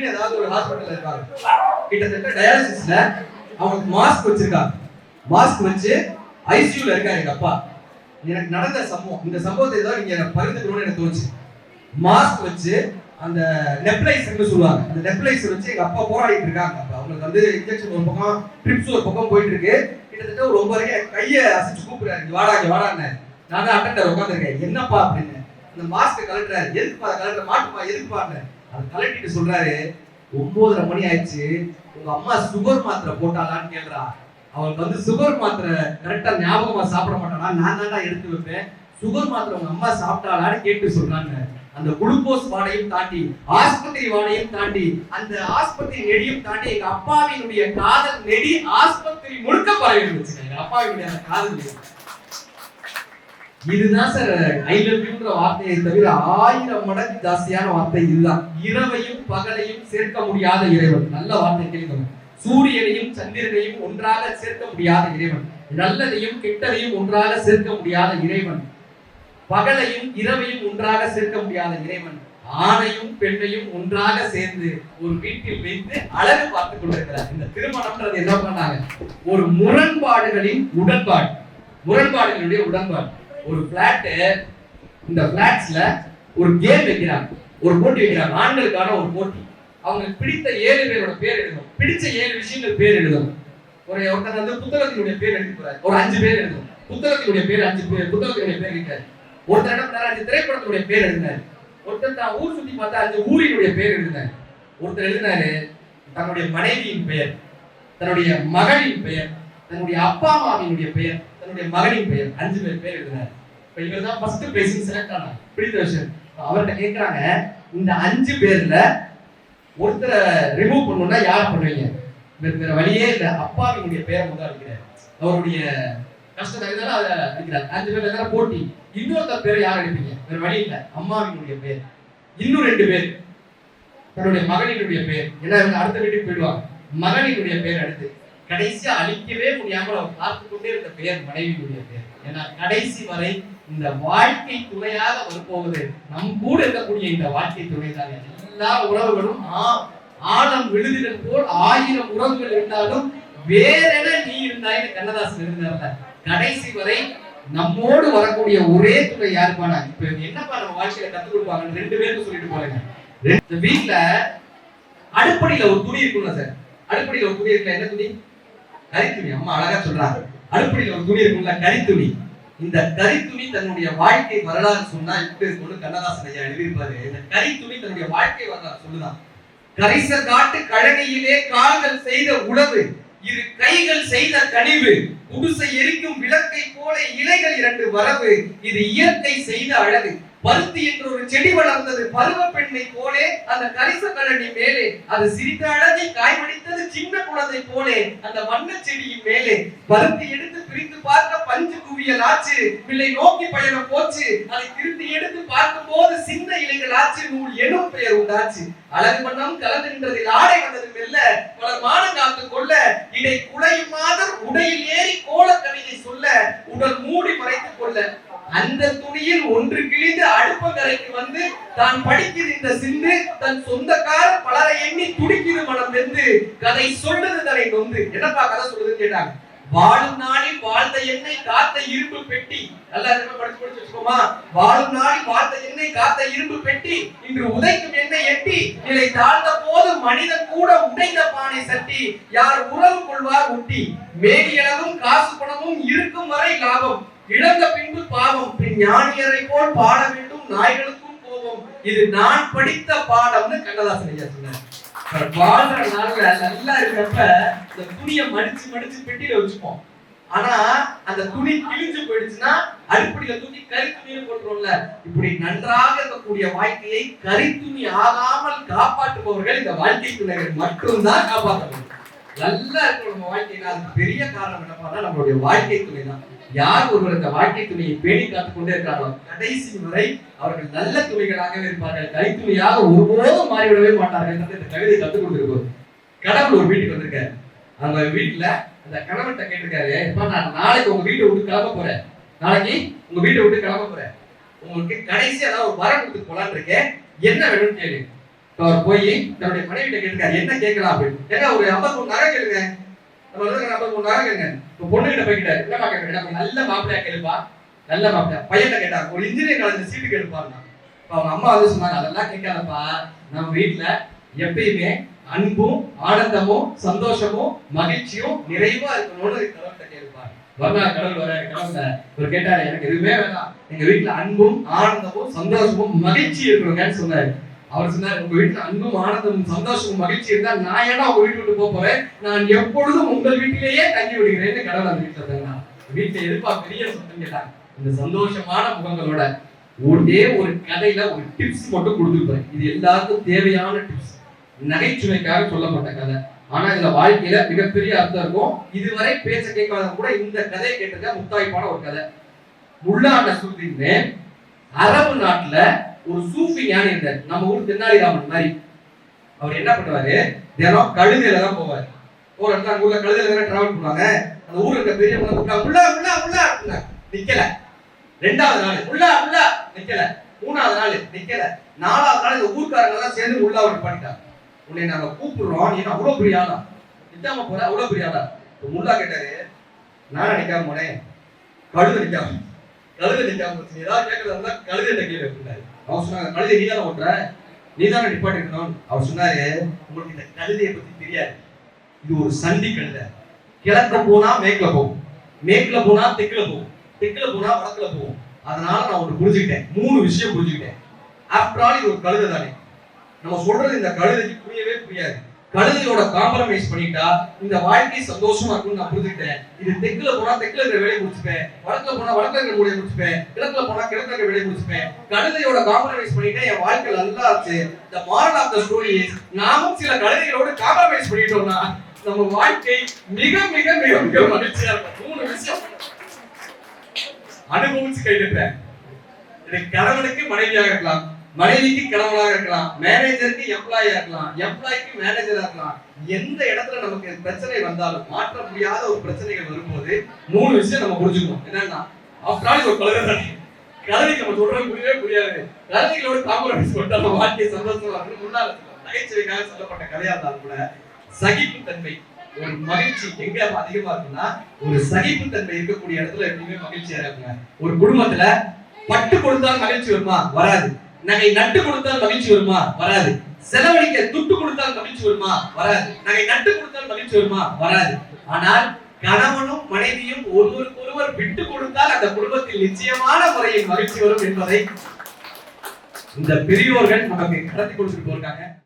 திடீர்னு ஏதாவது ஒரு ஹாஸ்பிட்டல் இருக்காங்க. கிட்டத்தட்ட டயாலிசிஸ்ல அவங்களுக்கு மாஸ்க் வச்சிருக்காங்க. மாஸ்க் வச்சு ஐசியூல இருக்காரு எங்க அப்பா. எனக்கு நடந்த சம்பவம். இந்த சம்பவத்தை தான் நீங்க எனக்கு பகிர்ந்துக்கணும்னு எனக்கு தோணுச்சு. மாஸ்க் வச்சு அந்த நெப்ளைசர்னு சொல்லுவாங்க. அந்த நெப்ளைசர் வச்சு எங்க அப்பா போராடிட்டு இருக்காங்க. அப்ப அவங்களுக்கு வந்து இன்ஜெக்ஷன் ஒரு பக்கம் ட்ரிப்ஸ் ஒரு பக்கம் போயிட்டு இருக்கு. கிட்டத்தட்ட ஒரு ஒன்பது வரைக்கும் கையை அசைச்சு கூப்பிடுறாரு. இங்க வாடா இங்க வாடான்னு நான் தான் அட்டண்டர் உட்காந்துருக்கேன் என்னப்பா அப்படின்னு. அந்த மாஸ்க் கலட்டுறாரு எதுக்குப்பா கலட்டுற மாட்டுப்பா எதுக்குப்பான்னு அதை கலட்டிட்டு சொல்றாரு ஒன்பதரை மணி ஆயிடுச்சு உங்க அம்மா சுகர் மாத்திரை போட்டாளான்னு கேக்குறா அவளுக்கு வந்து சுகர் மாத்திரை கரெக்டா ஞாபகமா சாப்பிட மாட்டானா? நான் தான் எடுத்து வைப்பேன். சுகர் மாத்திரை உங்க அம்மா சாப்பிட்டாளான்னு கேட்டு சொல்றாங்க. அந்த குளுக்கோஸ் வாடையும் தாண்டி ஆஸ்பத்திரி வாடையும் தாண்டி அந்த ஆஸ்பத்திரி நெடியும் தாண்டி எங்க அப்பாவினுடைய காதல் நெடி ஆஸ்பத்திரி முழுக்க பரவி இருந்துச்சு எங்க அப்பாவினுடைய காதல் நெடி. இதுதான் சார் ஐ லவ் யூன்ற வார்த்தையை தவிர ஆயிரம் மடங்கு ஜாஸ்தியான வார்த்தை இதுதான். இரவையும் பகலையும் சேர்க்க முடியாத இறைவன். நல்ல வார்த்தை கேட்கணும் சூரியனையும் சந்திரனையும் ஒன்றாக சேர்க்க முடியாத இறைவன். நல்லதையும் கெட்டதையும் ஒன்றாக சேர்க்க முடியாத இறைவன். பகலையும் இரவையும் ஒன்றாக சேர்க்க முடியாத இறைவன். ஆணையும் பெண்ணையும் ஒன்றாக சேர்ந்து ஒரு வீட்டில் வைத்து அழகு பார்த்துக் கொண்டிருக்கிறார். இந்த திருமணம்ன்றது என்ன பண்ணாங்க? ஒரு முரண்பாடுகளின் உடன்பாடு. முரண்பாடுகளுடைய உடன்பாடு. ஒரு பிளாட்டு இந்த பிளாட்ஸ்ல ஒரு கேம் வைக்கிறாங்க. ஒரு போட்டி வைக்கிறாங்க. ஆண்களுக்கான ஒரு போட்டி. அவங்களுக்கு பிடித்த ஏழு பேரோட பேர் எழுதணும். பிடிச்ச ஏழு விஷயங்கள் பேர் எழுதணும். ஒரு ஒருத்தர் வந்து புத்தகத்தினுடைய பேர் எழுதி போறாரு. ஒரு அஞ்சு பேர் எழுதணும். புத்தகத்தினுடைய பேர் அஞ்சு பேர் புத்தகத்தினுடைய பேர் இருக்காரு ஒருத்தர் என்ன பண்ணாரு அஞ்சு திரைப்படத்தினுடைய பேர் எழுதினாரு. ஒருத்தர் தான் ஊர் சுத்தி பார்த்தா அஞ்சு ஊரினுடைய பேர் எழுதினாரு. ஒருத்தர் எழுதினாரு தன்னுடைய மனைவியின் பெயர் தன்னுடைய மகளின் பெயர் தன்னுடைய அப்பா அம்மாவினுடைய பெயர். தன்னுடைய மகனின் பெயர் அஞ்சு பேர் பேர் எழுதினார். இப்ப இவர் தான் ஃபர்ஸ்ட் பிரைஸ் செலக்ட் ஆனார். பிடித்த விஷயம்? அவர்கிட்ட கேட்குறாங்க இந்த அஞ்சு பேர்ல ஒருத்தரை ரிமூவ் பண்ணணும்னா யார் பண்ணுவீங்க? வேற வேற வழியே இல்லை. அப்பாவினுடைய பேரை முதல் அடிக்கிறார். அவருடைய கஷ்டத்தை இருந்தாலும் அதை அடிக்கிறார். அஞ்சு பேர் இருந்தாலும் போட்டி. இன்னொருத்தர் பேர் யார் அடிப்பீங்க? வேற வழி இல்லை. அம்மாவினுடைய பேர் இன்னும் ரெண்டு பேர். தன்னுடைய மகனினுடைய பேர் ஏன்னா இவங்க அடுத்த வீட்டுக்கு போயிடுவாங்க. மகனினுடைய பேர் அடுத்து. கடைசியா அழிக்கவே முடியாமல் அவர் பார்த்து கொண்டே இருந்த பெயர் மனைவியுடைய பெயர் ஏன்னா கடைசி வரை இந்த வாழ்க்கை துணையாக வரப்போவது நம் கூட இருக்கக்கூடிய இந்த வாழ்க்கை துணை தான். எல்லா உறவுகளும் ஆழம் விழுதுகள் போல் ஆயிரம் உறவுகள் இருந்தாலும் வேறென நீ இருந்தாய்னு கண்ணதாசன் இருந்தார்ல கடைசி வரை நம்மோடு வரக்கூடிய ஒரே துணை யாருப்பானா? இப்ப என்னப்பா நம்ம வாழ்க்கையில கத்துக் கொடுப்பாங்கன்னு ரெண்டு பேருக்கு சொல்லிட்டு போறேங்க. இந்த வீட்டுல அடுப்படியில ஒரு துணி இருக்கும்ல சார். அடுப்படியில ஒரு துணி இருக்குல்ல என்ன துணி? கரித்துணி அம்மா அழகா சொல்றாங்க. அடுப்படியில் ஒரு துணி இருக்கும்ல கரித்துணி. இந்த கரித்துணி தன்னுடைய வாழ்க்கை வரலாறு சொன்னா இப்படி இருக்கும்னு கண்ணதாசன் ஐயா எழுதியிருப்பாரு. இந்த கரித்துணி தன்னுடைய வாழ்க்கை வரலாறு சொல்லுதான். கரிச காட்டு கழகையிலே கால்கள் செய்த உழவு இரு கைகள் செய்த கனிவு குடிசை எரிக்கும் விளக்கை போல இலைகள் இரண்டு வரவு இது இயற்கை செய்த அழகு. பருத்தி என்று ஒரு செடி வளர்ந்தது. பருவ பெண்ணை போலே அந்த கரிச கழனி மேலே அது சிரித்த அழகை காய்மடித்தது சின்ன குழந்தை போலே அந்த வண்ண செடியின் மேலே. பருத்தி எடுத்து பிரித்து பார்க்க பஞ்சு குவியல் ஆச்சு. பிள்ளை நோக்கி பயணம் போச்சு. அதை திருத்தி எடுத்து பார்க்கும் போது சின்ன இலைகள் ஆச்சு. நூல் எனும் பெயர் உண்டாச்சு. அழகு மன்னம் கலந்து நின்றதில் ஆடை வந்தது மெல்ல. பலர் மானம் காத்து கொள்ள இடை குலையும் மாதர் உடையில் ஏறி கோல கவிதை சொல்ல உடல் மூடி மறைத்துக் கொள்ள. அந்த துணியில் ஒன்று கிழிந்து அடுப்பங்கரைக்கு வந்து தான் படிக்கிற இந்த சிந்து தன் சொந்தக்கார பலரை எண்ணி துடிக்குது மனம் வெந்து கதை சொல்லுது தலை நொந்து. என்னப்பா கதை சொல்லுதுன்னு கேட்டாங்க. வாழும் நாளில் வாழ்ந்த எண்ணெய் காத்த இரும்பு பெட்டி. நல்லா இருக்க படிச்சு படிச்சு வச்சுக்கோமா. வாழும் நாளில் வாழ்ந்த எண்ணெய் காத்த இரும்பு பெட்டி. இன்று உதைக்கும் எண்ணெய் எட்டி. நிலை தாழ்ந்த போது மனிதன் கூட உடைந்த பானை சட்டி. யார் உறவு கொள்வார் ஒட்டி மேடியளவும் காசு பணமும் இருக்கும் வரை லாபம். இழந்த பின்பு பாவம். பின் ஞானியரை போல் பாட வேண்டும் நாய்களுக்கும் கோபம். இது நான் படித்த பாடம்னு கண்ணதாசன் ஐயா சொன்னார். வாழ்ற நாள்ல நல்லா இருக்கிறப்ப இந்த துணியை மடிச்சு மடிச்சு பெட்டியில வச்சுப்போம். ஆனா அந்த துணி கிழிஞ்சு போயிடுச்சுன்னா அடிப்படையில தூக்கி கரித்துணியை போட்டுருவோம்ல. இப்படி நன்றாக இருக்கக்கூடிய வாழ்க்கையை கரித்துணி ஆகாமல் காப்பாற்றுபவர்கள் இந்த வாழ்க்கை துணைகள் மட்டும்தான் காப்பாற்ற முடியும் நல்லா இருக்கிற நம்ம வாழ்க்கையில. அதுக்கு பெரிய காரணம் என்னப்பா நம்மளுடைய வாழ்க்கை துணை தான். யார் ஒருவர் அந்த வாழ்க்கை துணையை பேணி காத்துக் கொண்டே இருக்காங்களோ கடைசி வரை அவர்கள் நல்ல துணிகளாகவே இருப்பார்கள். கைத்துணியாக ஒருபோதும் மாறிவிடவே மாட்டார்கள் என்று இந்த கவிதை கத்துக் கொண்டிருப்போம் கடவுள் ஒரு வீட்டுக்கு வந்திருக்காரு. அந்த வீட்டுல அந்த கணவன்கிட்ட கேட்டிருக்காரு இப்ப நான் நாளைக்கு உங்க வீட்டை விட்டு கிளம்ப போறேன். நாளைக்கு உங்க வீட்டை விட்டு கிளம்ப போறேன். உங்களுக்கு கடைசி ஏதாவது ஒரு வரம் கொடுத்து போலான்னு இருக்கேன். என்ன வேணும்னு கேளு. அவர் போய் தன்னுடைய மனைவிட்ட கேட்டிருக்காரு என்ன கேட்கலாம்? அப்படின்னு. ஏன்னா ஒரு ஐம்பத்தி மூணு நகை கேளுங்க. நம்ம வந்து ஐம்பத்தி மூணு நகை கேளுங்க. இப்போ பொண்ணு கிட்ட போய்கிட்டாரு என்னமா கேட்க நல்ல மாப்பிள்ளையா கேளுப்பா. நல்ல மாப்பிள்ளை பையனை கேட்டாங்க ஒரு இன்ஜினியர் காலேஜ் சீட்டு கேளுப்பாருனா இப்போ அவங்க அம்மா வந்து சொன்னாங்க அதெல்லாம் கேட்காதப்பா. நம்ம வீட்டுல எப்பயுமே அன்பும் ஆனந்தமும் சந்தோஷமும் மகிழ்ச்சியும் நிறைவா இருக்கணும்னு கடவுள்கிட்ட கேட்பார் வரலா கடவுள் வர கடவுள்கிட்ட இவர் கேட்டாரு எனக்கு எதுவுமே வேணாம். எங்க வீட்டுல அன்பும் ஆனந்தமும் சந்தோஷமும் மகிழ்ச்சி இருக்கணுங்கன்னு சொன்னாரு. அவர் சொன்னார் உங்க வீட்டுல அன்பும் ஆனந்தமும் சந்தோஷமும் மகிழ்ச்சி இருந்தா நான் ஏன்னா உங்க வீட்டு விட்டு போக போறேன்? நான் எப்பொழுதும் உங்கள் வீட்டிலேயே தங்கி விடுகிறேன்னு கடவுள் அந்த வீட்டுல தங்கினா வீட்டுல எதிர்ப்பா பெரிய சொந்தம் கேட்டாங்க இந்த சந்தோஷமான முகங்களோட ஒரே ஒரு கதையில ஒரு டிப்ஸ் மட்டும் கொடுத்துருப்பேன் இது எல்லாருக்கும் தேவையான டிப்ஸ் நகைச்சுவைக்காக சொல்லப்பட்ட கதை. ஆனா இதுல வாழ்க்கையில மிகப்பெரிய அர்த்தம் இருக்கும். இதுவரை பேச கேட்காத கூட இந்த கதையை கேட்டதா முத்தாய்ப்பான ஒரு கதை. முல்லா நசுருதீன்னு அரபு நாட்டுல ஒரு சூஃபி ஞானி இருந்தார். நம்ம ஊர் தென்னாலிராமன் மாதிரி. அவர் என்ன பண்ணுவாரு? தினம் கழுதையில தான் போவார். ஒரு இடத்துல அங்க உள்ள கழுதையில தானே டிராவல் பண்ணுவாங்க. அந்த ஊர்ல இருக்க பெரியவங்க கூப்பிட்டா உள்ள உள்ள உள்ள நிக்கல. ரெண்டாவது நாள் உள்ள உள்ள நிக்கல. மூணாவது நாள் நிக்கல. நாலாவது நாள் இந்த ஊர்க்காரங்க எல்லாம் சேர்ந்து உள்ள அவர் பண்ணிட்டாங்க உன்னை நாங்க கூப்பிடுறோம். நீ அவ்வளவு பெரிய ஆளா? நிக்காம போற அவ்வளவு பெரிய ஆளா? முல்லா கேட்டாரு நானா நிக்காம போனேன். கழுது நிக்காம கழுது நிக்காம ஏதாவது கேட்கறதா கழுதை கேள்வி அவர் சொன்னாங்க கழுதை நீ தானே ஓட்டுற நீ தானே நிப்பாட்டிருக்கணும் அவர் சொன்னாரு உங்களுக்கு இந்த கழுதையை பத்தி தெரியாது. இது ஒரு சந்தி கழுதை. கிழக்க போனா மேற்குல போகும். மேற்குல போனா தெற்குல போகும். தெற்குல போனா வடக்குல போகும். அதனால நான் ஒன்று புரிஞ்சுக்கிட்டேன். மூணு விஷயம் புரிஞ்சுக்கிட்டேன். ஆஃப்டர் ஆல் இது ஒரு கழுதை தானே நம்ம சொல்றது இந்த கழுதைக்கு புரியவே புரியாது. கழுதையோட காம்ப்ரமைஸ் பண்ணிட்டா இந்த வாழ்க்கை சந்தோஷமா இருக்கும்னு நான் புரிஞ்சுக்கிட்டேன். இது தெற்குல போனா தெற்குல இருக்கிற வேலையை முடிச்சுப்பேன். வடக்குல போனா வடக்குல இருக்கிற வேலையை முடிச்சுப்பேன். கிழக்குல போனா கிழக்குல இருக்கிற வேலையை முடிச்சுப்பேன். கழுதையோட காம்ப்ரமைஸ் பண்ணிட்டேன். என் வாழ்க்கை நல்லா ஆச்சு இந்த மாரல் ஆஃப் த ஸ்டோரி நாமும் சில கழுதைகளோட காம்ப்ரமைஸ் பண்ணிட்டோம்னா நம்ம வாழ்க்கை மிக மிக மிக மிக மகிழ்ச்சியா இருக்கும். மூணு விஷயம். அனுபவிச்சு கைவிட்டேன் இது கணவனுக்கு மனைவியாக இருக்கலாம். மனைவிக்கு கணவனாக இருக்கலாம் மேனேஜருக்கு எம்ப்ளாயா இருக்கலாம் எம்ப்ளாய்க்கு மேனேஜரா இருக்கலாம். எந்த இடத்துல நமக்கு பிரச்சனை வந்தாலும் மாற்ற முடியாத ஒரு பிரச்சனைகள் வரும்போது மூணு விஷயம் நம்ம புரிஞ்சுக்கணும். என்னன்னா ஆஃப்டர் ஒரு கழுதை தானே கழுதைக்கு நம்ம சொல்றது புரியவே புரியாது. கழுதைகளோட காம்ப்ரமைஸ் பண்ணிட்டு நம்ம வாழ்க்கையை சந்தோஷமா இருக்கணும் முன்னால நகைச்சுவைக்காக சொல்லப்பட்ட கதையா இருந்தாலும் கூட சகிப்புத்தன்மை ஒரு மகிழ்ச்சி எங்க அதிகமா இருக்குன்னா ஒரு சகிப்பு தன்மை இருக்கக்கூடிய இடத்துல எப்பயுமே மகிழ்ச்சியா இருக்குங்க ஒரு குடும்பத்துல பட்டு கொடுத்தால் மகிழ்ச்சி வருமா? வராது. நகை நட்டு கொடுத்தால் மகிழ்ச்சி வருமா? வராது. செலவழிக்க துட்டு கொடுத்தால் மகிழ்ச்சி வருமா? வராது. நகை நட்டு கொடுத்தால் மகிழ்ச்சி வருமா? வராது. ஆனால் கணவனும் மனைவியும் ஒருவருக்கு ஒருவர் விட்டு கொடுத்தால் அந்த குடும்பத்தில் நிச்சயமான முறையில் மகிழ்ச்சி வரும் என்பதை இந்த பெரியோர்கள் நமக்கு கடத்தி கொடுத்துட்டு போயிருக்காங்க.